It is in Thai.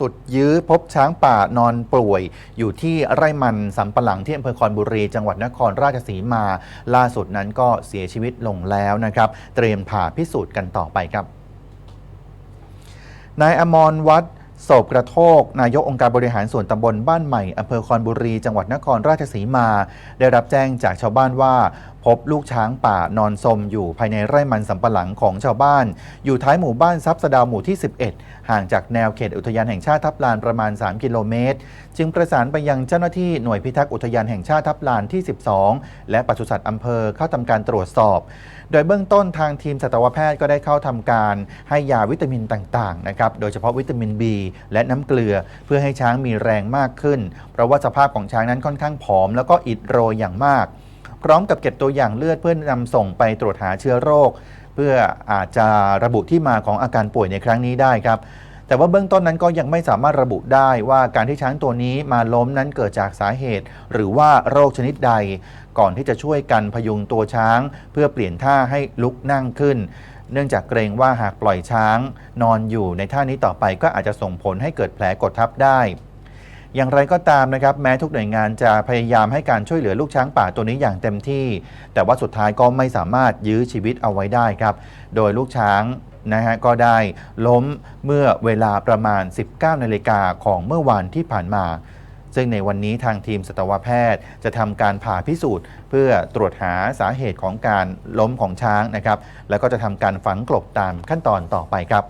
สุดยื้อพบช้างป่านอนป่วย อยู่ที่ไร่มันสำปะหลังที่อำเภอคอนบุรี จังหวัดนครราชสีมา ล่าสุดนั้นก็เสียชีวิตลงแล้วนะครับ เตรียมผ่าพิสูจน์กันต่อไปครับนายอมรวัดโศบกระโทก นายกองค์การบริหารส่วนตำบลบ้านใหม่อำเภอคอนบุรี จังหวัดนครราชสีมา ได้รับแจ้งจากชาวบ้านว่า พบลูกช้างป่านอนสมอยู่ภายในไร่มันสำปะหลังของชาวบ้าน อยู่ท้ายหมู่บ้านทรัพย์สดาวหมู่ที่ 11 ห่างจากแนวเขตอุทยานแห่งชาติทับลานประมาณ 3 กิโลเมตร จึงประสานไปยังเจ้าหน้าที่หน่วยพิทักษ์อุทยานแห่งชาติทับลานที่ 12 และปศุสัตว์อำเภอเข้าทำการตรวจสอบ โดยเบื้องต้นทางทีมสัตวแพทย์ก็ได้เข้าทำการให้ยาวิตามินต่างๆนะครับโดยเฉพาะวิตามิน B และน้ำเกลือ เพื่อให้ช้างมีแรงมากขึ้น เพราะว่าสภาพของช้างนั้นค่อนข้างผอม แล้วก็อิดโรยอย่างมาก พร้อมกับเก็บตัวอย่างเลือดเพื่อนำส่งไปตรวจหาเชื้อโรค เพื่ออาจจะระบุที่มาของอาการป่วยในครั้งนี้ได้ครับ แต่ว่าเบื้องต้นนั้นก็ยังไม่สามารถระบุได้ว่าการที่ช้างตัวนี้มาล้มนั้นเกิดจากสาเหตุ หรือว่าโรคชนิดใด ก่อนที่จะช่วยกันพยุงตัวช้าง เพื่อเปลี่ยนท่าให้ลุกนั่งขึ้น เนื่องจากเกรงว่าหากปล่อยช้าง นอนอยู่ในท่านี้ต่อไปก็อาจจะส่งผลให้เกิดแผลกดทับได้ อย่างไรก็ตามนะครับแม้ทุกหน่วยงานจะพยายามให้การช่วยเหลือลูกช้างป่าตัวนี้อย่างเต็มที่ แต่ว่าสุดท้ายก็ไม่สามารถยื้อชีวิตเอาไว้ได้ครับ โดยลูกช้างนะฮะก็ได้ล้มเมื่อเวลาประมาณ 19นาฬิกาของเมื่อวานที่ผ่านมา ซึ่งในวันนี้ทางทีมสัตวแพทย์จะทำการผ่าพิสูจน์ เพื่อตรวจหาสาเหตุของการล้มของช้างนะครับ แล้วก็จะทำการฝังกลบตามขั้นตอนต่อไปครับ